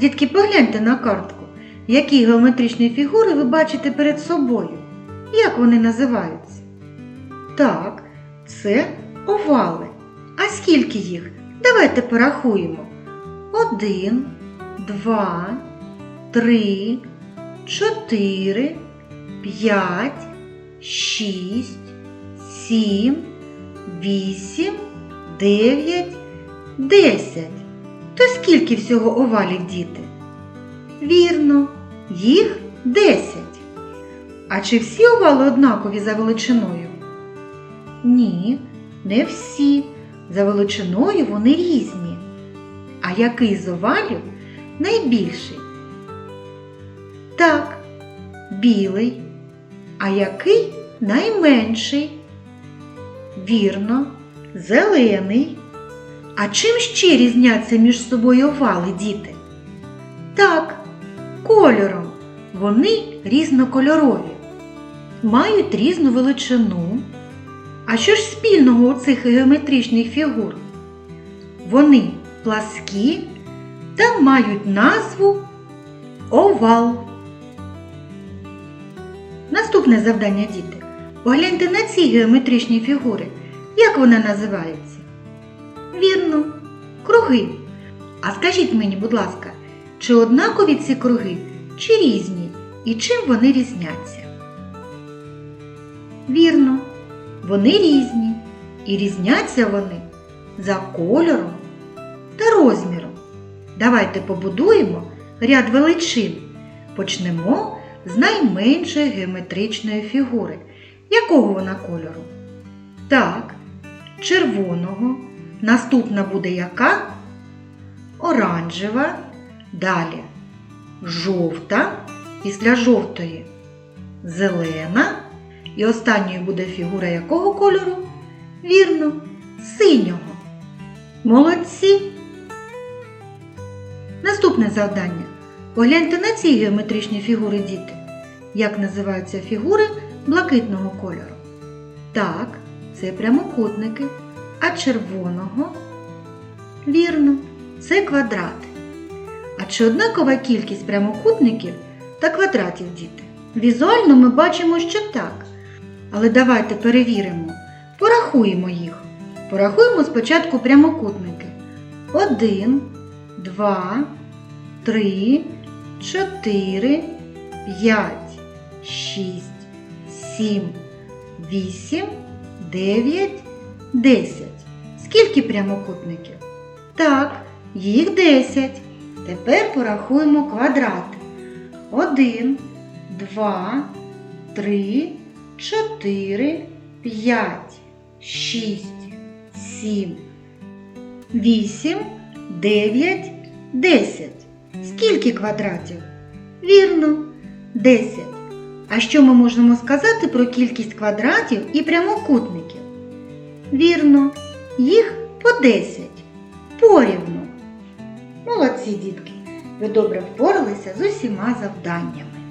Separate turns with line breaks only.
Дітки, погляньте на картку, які геометричні фігури ви бачите перед собою. Як вони називаються? Так, це овали. А скільки їх? Давайте порахуємо. Один, два, три, чотири, п'ять, шість, сім, вісім, дев'ять, десять. То скільки всього овалів, діти? Вірно, їх десять. А чи всі овали однакові за величиною? Ні, не всі. За величиною вони різні. А який з овалів найбільший? Так, білий. А який найменший? Вірно, зелений. А чим ще різняться між собою овали, діти? Так, кольором. Вони різнокольорові, мають різну величину. А що ж спільного у цих геометричних фігур? Вони пласкі та мають назву овал. Наступне завдання, діти. Погляньте на ці геометричні фігури. Як вона називається? Вірно, круги. А скажіть мені, будь ласка, чи однакові ці круги, чи різні, і чим вони різняться? Вірно, вони різні, і різняться вони за кольором та розміром. Давайте побудуємо ряд величин. Почнемо з найменшої геометричної фігури. Якого вона кольору? Так, червоного. Наступна буде яка? Оранжева. Далі жовта. Після жовтої зелена. І останньою буде фігура якого кольору? Вірно, синього. Молодці. Наступне завдання. Погляньте на ці геометричні фігури, діти. Як називаються фігури блакитного кольору? Так, це прямокутники. А червоного? Вірно, це квадрати. А чи однакова кількість прямокутників та квадратів, діти? Візуально ми бачимо, що так. Але давайте перевіримо. Порахуємо їх. Порахуємо спочатку прямокутники. Один, два, три, чотири, п'ять, шість, сім, вісім, дев'ять, десять. Скільки прямокутників? Так, їх десять. Тепер порахуємо квадрати. Один, два, три, чотири, п'ять, шість, сім, вісім, дев'ять, десять. Скільки квадратів? Вірно, десять. А що ми можемо сказати про кількість квадратів і прямокутників? Вірно, їх по 10. Порівну. Молодці, дітки! Ви добре впоралися з усіма завданнями.